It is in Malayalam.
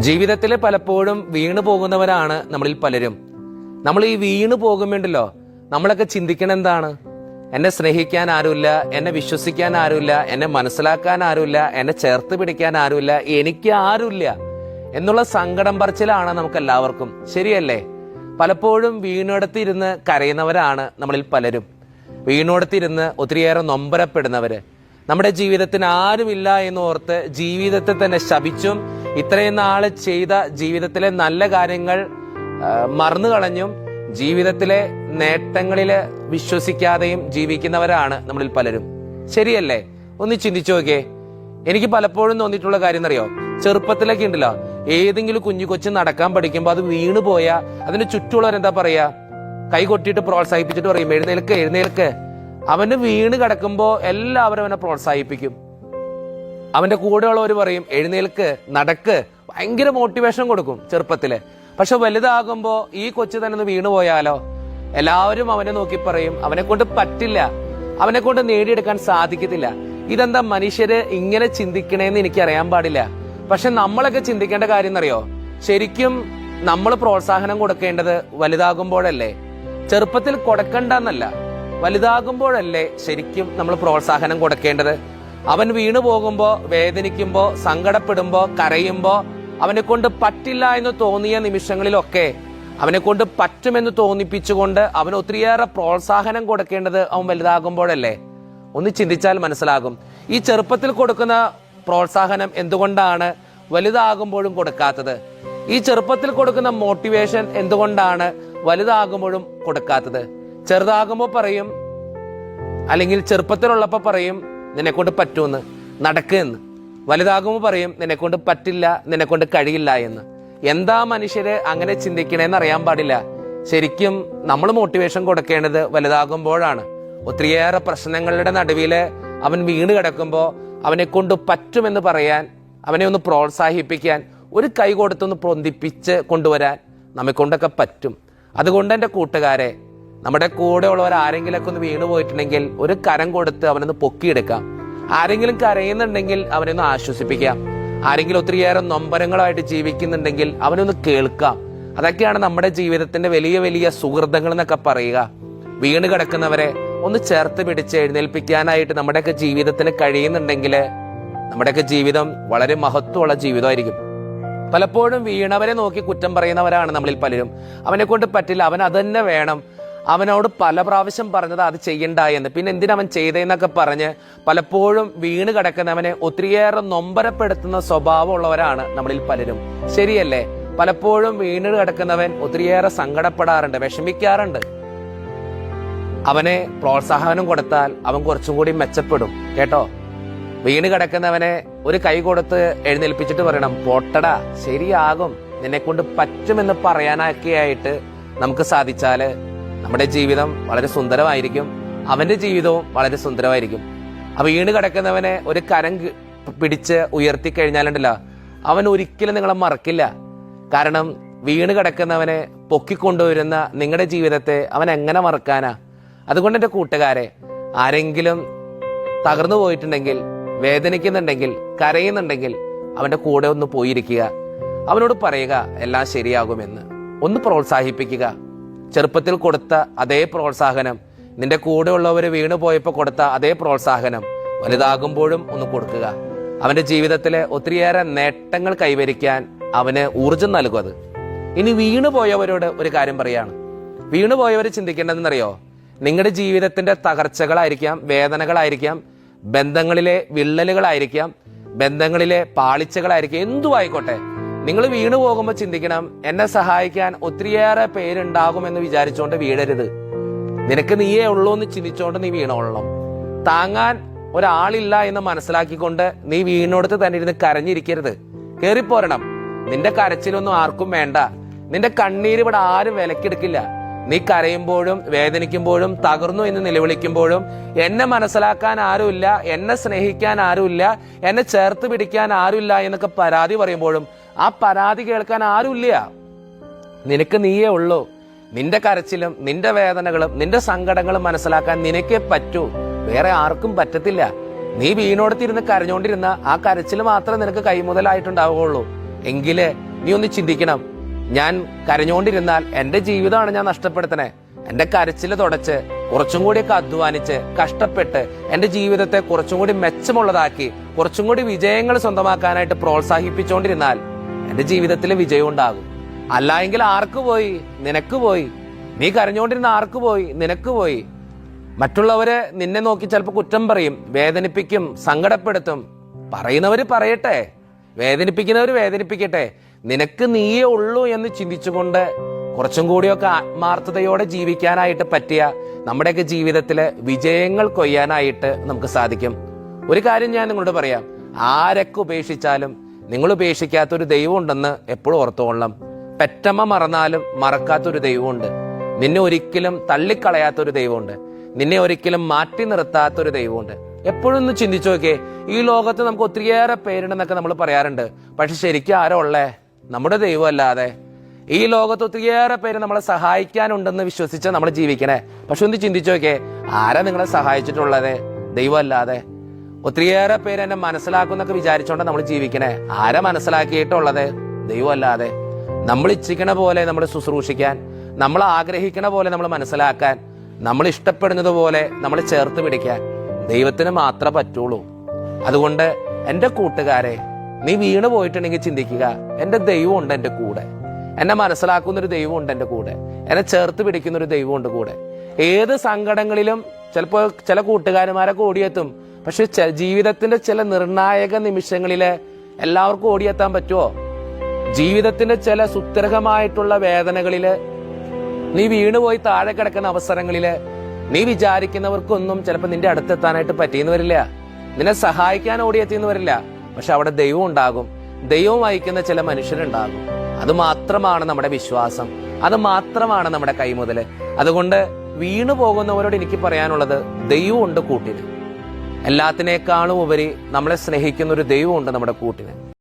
ജീവിതത്തിൽ പലപ്പോഴും വീണു പോകുന്നവരാണ് നമ്മളിൽ പലരും. നമ്മൾ ഈ വീണു പോകുമ്പോണ്ടല്ലോ നമ്മളൊക്കെ ചിന്തിക്കണം എന്താണ്? എന്നെ സ്നേഹിക്കാൻ ആരുമില്ല എന്നെ വിശ്വസിക്കാൻ ആരുമില്ല എന്നെ മനസ്സിലാക്കാൻ ആരുമില്ല എന്നെ ചേർത്ത് പിടിക്കാൻ ആരുമില്ല എനിക്ക് ആരുമില്ല എന്നുള്ള സങ്കടം പറച്ചിലാണ് നമുക്ക് എല്ലാവർക്കും ശരിയല്ലേ? പലപ്പോഴും വീണെടുത്തിരുന്ന് കരയുന്നവരാണ് നമ്മളിൽ പലരും. വീണോടത്തിരുന്ന് ഒത്തിരിയേറെ നൊമ്പരപ്പെടുന്നവര്. നമ്മുടെ ജീവിതത്തിന് ആരുമില്ല എന്ന് ഓർത്ത് ജീവിതത്തെ തന്നെ ശപിച്ചും ഇത്രയും നാൾ ചെയ്ത ജീവിതത്തിലെ നല്ല കാര്യങ്ങൾ മറന്നു കളഞ്ഞും ജീവിതത്തിലെ നേട്ടങ്ങളിൽ വിശ്വസിക്കാതെയും ജീവിക്കുന്നവരാണ് നമ്മളിൽ പലരും. ശരിയല്ലേ? ഒന്ന് ചിന്തിച്ചു നോക്കേ എനിക്ക് പലപ്പോഴും തോന്നിയിട്ടുള്ള കാര്യം എന്നറിയോ ചെറുപ്പത്തിലൊക്കെ ഉണ്ടല്ലോ ഏതെങ്കിലും കുഞ്ഞു കൊച്ചു നടക്കാൻ പഠിക്കുമ്പോൾ അത് വീണു പോയാ അതിന് ചുറ്റുള്ളവരെന്താ പറയാ? കൈ കൊട്ടിയിട്ട് പ്രോത്സാഹിപ്പിച്ചിട്ട് പറയും എഴുന്നേൽക്ക് എഴുന്നേൽക്ക്. അവന് വീണ് കിടക്കുമ്പോ എല്ലാവരും അവനെ പ്രോത്സാഹിപ്പിക്കും. അവന്റെ കൂടെയുള്ളവർ പറയും എഴുന്നേൽക്ക് നടക്ക്. ഭയങ്കര മോട്ടിവേഷൻ കൊടുക്കും ചെറുപ്പത്തിൽ. പക്ഷെ വലുതാകുമ്പോൾ ഈ കൊച്ചു തന്നെ ഒന്ന് വീണുപോയാലോ എല്ലാവരും അവനെ നോക്കി പറയും അവനെ കൊണ്ട് പറ്റില്ല. അവനെ കൊണ്ട് നേടിയെടുക്കാൻ സാധിക്കത്തില്ല. ഇതെന്താ മനുഷ്യര് ഇങ്ങനെ ചിന്തിക്കണേന്ന് എനിക്ക് അറിയാൻ പാടില്ല. പക്ഷെ നമ്മളൊക്കെ ചിന്തിക്കേണ്ട കാര്യം എന്നറിയോ? ശരിക്കും നമ്മൾ പ്രോത്സാഹനം കൊടുക്കേണ്ടത് വലുതാകുമ്പോഴല്ലേ? ചെറുപ്പത്തിൽ കൊടുക്കണ്ടെന്നല്ല. വലുതാകുമ്പോഴല്ലേ ശരിക്കും നമ്മൾ പ്രോത്സാഹനം കൊടുക്കേണ്ടത്? അവൻ വീണു പോകുമ്പോ വേദനിക്കുമ്പോ സങ്കടപ്പെടുമ്പോ കരയുമ്പോ അവനെ കൊണ്ട് പറ്റില്ല എന്ന് തോന്നിയ നിമിഷങ്ങളിലൊക്കെ അവനെ കൊണ്ട് പറ്റുമെന്ന് തോന്നിപ്പിച്ചുകൊണ്ട് അവന് ഒത്തിരിയേറെ പ്രോത്സാഹനം കൊടുക്കേണ്ടത് അവൻ വലുതാകുമ്പോഴല്ലേ? ഒന്ന് ചിന്തിച്ചാൽ മനസ്സിലാകും. ഈ ചെറുപ്പത്തിൽ കൊടുക്കുന്ന പ്രോത്സാഹനം എന്തുകൊണ്ടാണ് വലുതാകുമ്പോഴും കൊടുക്കാത്തത്? ഈ ചെറുപ്പത്തിൽ കൊടുക്കുന്ന മോട്ടിവേഷൻ എന്തുകൊണ്ടാണ് വലുതാകുമ്പോഴും കൊടുക്കാത്തത്? ചെറുതാകുമ്പോൾ പറയും അല്ലെങ്കിൽ ചെറുപ്പത്തിലുള്ളപ്പോ പറയും നിന്നെ കൊണ്ട് പറ്റുമെന്ന് നടക്കുമെന്ന് വലുതാകുമ്പോൾ പറയും നിന്നെക്കൊണ്ട് പറ്റില്ല നിന്നെക്കൊണ്ട് കഴിയില്ല എന്ന്. എന്താ മനുഷ്യര് അങ്ങനെ ചിന്തിക്കണേന്ന് അറിയാൻ പാടില്ല. ശരിക്കും നമ്മൾ മോട്ടിവേഷൻ കൊടുക്കേണ്ടത് വലുതാകുമ്പോഴാണ്. ഒത്തിരിയേറെ പ്രശ്നങ്ങളുടെ നടുവിൽ അവൻ വീണ് കിടക്കുമ്പോൾ അവനെ കൊണ്ട് പറ്റുമെന്ന് പറയാൻ അവനെ ഒന്ന് പ്രോത്സാഹിപ്പിക്കാൻ ഒരു കൈ കൊടുത്തൊന്ന് പൊന്തിപ്പിച്ച് കൊണ്ടുവരാൻ നമ്മെ കൊണ്ടൊക്കെ പറ്റും. അതുകൊണ്ട് എന്റെ കൂട്ടുകാരെ നമ്മുടെ കൂടെ ഉള്ളവർ ആരെങ്കിലൊക്കെ ഒന്ന് വീണു പോയിട്ടുണ്ടെങ്കിൽ ഒരു കരം കൊടുത്ത് അവനൊന്ന് പൊക്കിയെടുക്കാം ആരെങ്കിലും കരയുന്നുണ്ടെങ്കിൽ അവനെ ഒന്ന് ആശ്വസിപ്പിക്കാം ആരെങ്കിലും ഒത്തിരിയേറെ നൊമ്പരങ്ങളായിട്ട് ജീവിക്കുന്നുണ്ടെങ്കിൽ അവനൊന്ന് കേൾക്കാം അതൊക്കെയാണ് നമ്മുടെ ജീവിതത്തിന്റെ വലിയ വലിയ സുഹൃതങ്ങൾ എന്നൊക്കെ പറയുക. വീണ് കിടക്കുന്നവരെ ഒന്ന് ചേർത്ത് പിടിച്ച് എഴുന്നേൽപ്പിക്കാനായിട്ട് നമ്മുടെയൊക്കെ ജീവിതത്തിന് കഴിയുന്നുണ്ടെങ്കിൽ നമ്മുടെയൊക്കെ ജീവിതം വളരെ മഹത്വമുള്ള ജീവിതമായിരിക്കും. പലപ്പോഴും വീണവരെ നോക്കി കുറ്റം പറയുന്നവരാണ് നമ്മളിൽ പലരും. അവനെ കൊണ്ട് പറ്റില്ല. അവൻ അതന്നെ വേണം. അവനോട് പല പ്രാവശ്യം പറഞ്ഞത് അത് ചെയ്യണ്ട എന്ന്. പിന്നെ എന്തിനവൻ ചെയ്തെന്നൊക്കെ പറഞ്ഞ് പലപ്പോഴും വീണ് കിടക്കുന്നവനെ ഒത്തിരിയേറെ നൊമ്പരപ്പെടുത്തുന്ന സ്വഭാവമുള്ളവരാണ് നമ്മളിൽ പലരും. ശരിയല്ലേ? പലപ്പോഴും വീണ് കിടക്കുന്നവൻ ഒത്തിരിയേറെ സങ്കടപ്പെടാറുണ്ട് വിഷമിക്കാറുണ്ട്. അവനെ പ്രോത്സാഹനം കൊടുത്താൽ അവൻ കുറച്ചും കൂടി മെച്ചപ്പെടും. കേട്ടോ? വീണ് കിടക്കുന്നവനെ ഒരു കൈ കൊടുത്ത് എഴുന്നേൽപ്പിച്ചിട്ട് പറയണം പോട്ടടാ ശരിയാകും. നിന്നെ കൊണ്ട് പറ്റുമെന്ന് പറയാനൊക്കെയായിട്ട് നമുക്ക് സാധിച്ചാൽ നമ്മുടെ ജീവിതം വളരെ സുന്ദരമായിരിക്കും. അവന്റെ ജീവിതവും വളരെ സുന്ദരമായിരിക്കും. ആ വീണ് കിടക്കുന്നവനെ ഒരു കരം പിടിച്ച് ഉയർത്തി കഴിഞ്ഞാലുണ്ടല്ലോ അവൻ ഒരിക്കലും നിങ്ങളെ മറക്കില്ല. കാരണം വീണ് കിടക്കുന്നവനെ പൊക്കിക്കൊണ്ടുവരുന്ന നിങ്ങളുടെ ജീവിതത്തെ അവൻ എങ്ങനെ മറക്കാനാ? അതുകൊണ്ട് എന്റെ കൂട്ടുകാരെ ആരെങ്കിലും തകർന്നു പോയിട്ടുണ്ടെങ്കിൽ വേദനിക്കുന്നുണ്ടെങ്കിൽ കരയുന്നുണ്ടെങ്കിൽ അവന്റെ കൂടെ ഒന്ന് പോയിരിക്കുക. അവനോട് പറയുക എല്ലാം ശരിയാകുമെന്ന്. ഒന്ന് പ്രോത്സാഹിപ്പിക്കുക. ചെറുപ്പത്തിൽ കൊടുത്ത അതേ പ്രോത്സാഹനം നിന്റെ കൂടെ ഉള്ളവർ വീണു പോയപ്പോൾ കൊടുത്ത അതേ പ്രോത്സാഹനം വലുതാകുമ്പോഴും ഒന്ന് കൊടുക്കുക. അവന്റെ ജീവിതത്തിലെ ഒത്തിരിയേറെ നേട്ടങ്ങൾ കൈവരിക്കാൻ അവന് ഊർജം നൽകും അത് ഇനി വീണു പോയവരോട് ഒരു കാര്യം പറയാണ്. വീണു പോയവർ ചിന്തിക്കേണ്ടതെന്നറിയോ? നിങ്ങളുടെ ജീവിതത്തിന്റെ തകർച്ചകളായിരിക്കാം വേദനകളായിരിക്കാം ബന്ധങ്ങളിലെ വിള്ളലുകളായിരിക്കാം ബന്ധങ്ങളിലെ പാളിച്ചകളായിരിക്കാം എന്തു ആയിക്കോട്ടെ. നിങ്ങൾ വീണു പോകുമ്പോൾ ചിന്തിക്കണം എന്നെ സഹായിക്കാൻ ഒത്തിരിയേറെ പേരുണ്ടാകുമെന്ന് വിചാരിച്ചുകൊണ്ട് വീഴരുത്. നിനക്ക് നീയേ ഉള്ളൂ എന്ന് ചിന്തിച്ചുകൊണ്ട് നീ വീണോളണം. താങ്ങാൻ ഒരാളില്ല എന്ന് മനസ്സിലാക്കിക്കൊണ്ട് നീ വീണോടത്ത് തന്നെ ഇരുന്ന് കരഞ്ഞിരിക്കരുത്. കേറിപ്പോരണം. നിന്റെ കരച്ചിലൊന്നും ആർക്കും വേണ്ട. നിന്റെ കണ്ണീര് ഇവിടെ ആരും വിലക്കെടുക്കില്ല. നീ കരയുമ്പോഴും വേദനിക്കുമ്പോഴും തകർന്നു എന്ന് നിലവിളിക്കുമ്പോഴും എന്നെ മനസ്സിലാക്കാൻ ആരുമില്ല എന്നെ സ്നേഹിക്കാൻ ആരുമില്ല എന്നെ ചേർത്ത് പിടിക്കാൻ ആരുമില്ല എന്നൊക്കെ പരാതി പറയുമ്പോഴും ആ പരാതി കേൾക്കാൻ ആരുമില്ല. നിനക്ക് നീയേ ഉള്ളൂ. നിന്റെ കരച്ചിലും നിന്റെ വേദനകളും നിന്റെ സങ്കടങ്ങളും മനസ്സിലാക്കാൻ നിനക്കേ പറ്റൂ. വേറെ ആർക്കും പറ്റത്തില്ല. നീ വീണോടത്തിരുന്ന് കരഞ്ഞോണ്ടിരുന്ന ആ കരച്ചിൽ മാത്രമേ നിനക്ക് കൈമുതലായിട്ടുണ്ടാവുകയുള്ളൂ. എങ്കിലേ നീ ഒന്ന് ചിന്തിക്കണം. ഞാൻ കരഞ്ഞോണ്ടിരുന്നാൽ എന്റെ ജീവിതമാണ് ഞാൻ നഷ്ടപ്പെടുത്തണേ. എന്റെ കരച്ചിൽ തുടച്ച് കുറച്ചും കൂടിയൊക്കെ അധ്വാനിച്ച് കഷ്ടപ്പെട്ട് എന്റെ ജീവിതത്തെ കുറച്ചും കൂടി മെച്ചമുള്ളതാക്കി കുറച്ചും കൂടി വിജയങ്ങൾ സ്വന്തമാക്കാനായിട്ട് പ്രോത്സാഹിപ്പിച്ചുകൊണ്ടിരുന്നാൽ എന്റെ ജീവിതത്തിൽ വിജയം ഉണ്ടാകും. അല്ല എങ്കിൽ ആർക്ക് പോയി? നിനക്ക് പോയി. നീ കരഞ്ഞുകൊണ്ടിരുന്ന ആർക്ക് പോയി? നിനക്ക് പോയി. മറ്റുള്ളവര് നിന്നെ നോക്കി ചിലപ്പോൾ കുറ്റം പറയും വേദനിപ്പിക്കും സങ്കടപ്പെടുത്തും. പറയുന്നവർ പറയട്ടെ. വേദനിപ്പിക്കുന്നവർ വേദനിപ്പിക്കട്ടെ. നിനക്ക് നീയേ ഉള്ളൂ എന്ന് ചിന്തിച്ചുകൊണ്ട് കുറച്ചും കൂടിയൊക്കെ ആത്മാർത്ഥതയോടെ ജീവിക്കാനായിട്ട് പറ്റിയ നമ്മുടെയൊക്കെ ജീവിതത്തിലെ വിജയങ്ങൾ കൊയ്യാനായിട്ട് നമുക്ക് സാധിക്കും. ഒരു കാര്യം ഞാൻ നിങ്ങളോട് പറയാം. ആരൊക്കെ ഉപേക്ഷിച്ചാലും നിങ്ങൾ ഉപേക്ഷിക്കാത്തൊരു ദൈവം ഉണ്ടെന്ന് എപ്പോഴും ഓർത്തുകൊള്ളാം പെറ്റമ്മ മറന്നാലും മറക്കാത്തൊരു ദൈവമുണ്ട്. നിന്നെ ഒരിക്കലും തള്ളിക്കളയാത്തൊരു ദൈവമുണ്ട്. നിന്നെ ഒരിക്കലും മാറ്റി നിർത്താത്തൊരു ദൈവമുണ്ട്. എപ്പോഴും ഒന്ന് ചിന്തിച്ചു നോക്കേ ഈ ലോകത്ത് നമുക്ക് ഒത്തിരിയേറെ പേരുണ്ടെന്നൊക്കെ നമ്മൾ പറയാറുണ്ട്. പക്ഷെ ശരിക്കും ആരോ ഉള്ളേ? നമ്മുടെ ദൈവം അല്ലാതെ ഈ ലോകത്ത് ഒത്തിരിയേറെ പേര് നമ്മളെ സഹായിക്കാനുണ്ടെന്ന് വിശ്വസിച്ച് നമ്മൾ ജീവിക്കണേ. പക്ഷെ ഒന്ന് ചിന്തിച്ചു നോക്കേ ആരാ നിങ്ങളെ സഹായിച്ചിട്ടുള്ളത്? ദൈവം അല്ലാതെ ഒത്തിരിയേറെ പേര് എന്നെ മനസ്സിലാക്കുന്നൊക്കെ വിചാരിച്ചോണ്ട് നമ്മൾ ജീവിക്കണേ. ആരെ മനസ്സിലാക്കിയിട്ടുള്ളത്? ദൈവം അല്ലാതെ നമ്മൾ ഇച്ഛിക്കണ പോലെ നമ്മൾ ശുശ്രൂഷിക്കാൻ നമ്മൾ ആഗ്രഹിക്കണ പോലെ നമ്മൾ മനസ്സിലാക്കാൻ നമ്മൾ ഇഷ്ടപ്പെടുന്നത് പോലെ നമ്മൾ ചേർത്ത് പിടിക്കാൻ ദൈവത്തിന് മാത്രമേ പറ്റുള്ളൂ. അതുകൊണ്ട് എന്റെ കൂട്ടുകാരെ നീ വീണ് പോയിട്ടുണ്ടെങ്കിൽ ചിന്തിക്കുക എന്റെ ദൈവം ഉണ്ട് എന്റെ കൂടെ. എന്നെ മനസ്സിലാക്കുന്ന ഒരു ദൈവം ഉണ്ട് എന്റെ കൂടെ. എന്നെ ചേർത്ത് പിടിക്കുന്ന ഒരു ദൈവം ഉണ്ട് കൂടെ. ഏത് സങ്കടങ്ങളിലും ചിലപ്പോൾ ചില കൂട്ടുകാരന്മാരൊക്കെ ഓടിയെത്തും. പക്ഷെ ജീവിതത്തിന്റെ ചില നിർണായക നിമിഷങ്ങളിൽ എല്ലാവർക്കും ഓടിയെത്താൻ പറ്റുമോ ജീവിതത്തിന്റെ ചില സുത്യർഹമായിട്ടുള്ള വേദനകളിൽ നീ വീണുപോയി താഴെ കിടക്കുന്ന അവസരങ്ങളിൽ നീ വിചാരിക്കുന്നവർക്കൊന്നും ചിലപ്പോൾ നിന്റെ അടുത്തെത്താനായിട്ട് പറ്റിയെന്ന് വരില്ല. നിന്നെ സഹായിക്കാൻ ഓടിയെത്തിയെന്ന് വരില്ല. പക്ഷെ അവിടെ ദൈവം ഉണ്ടാകും. ദൈവം വഹിക്കുന്ന ചില മനുഷ്യരുണ്ടാകും. അത് മാത്രമാണ് നമ്മുടെ വിശ്വാസം. അത് മാത്രമാണ് നമ്മുടെ കൈമുതൽ. അതുകൊണ്ട് വീണു പോകുന്നവരോട് എനിക്ക് പറയാനുള്ളത് ദൈവമുണ്ട് കൂട്ടിന്. എല്ലാത്തിനേക്കാളും ഉപരി നമ്മളെ സ്നേഹിക്കുന്ന ഒരു ദൈവമുണ്ട് നമ്മുടെ കൂട്ടിന്.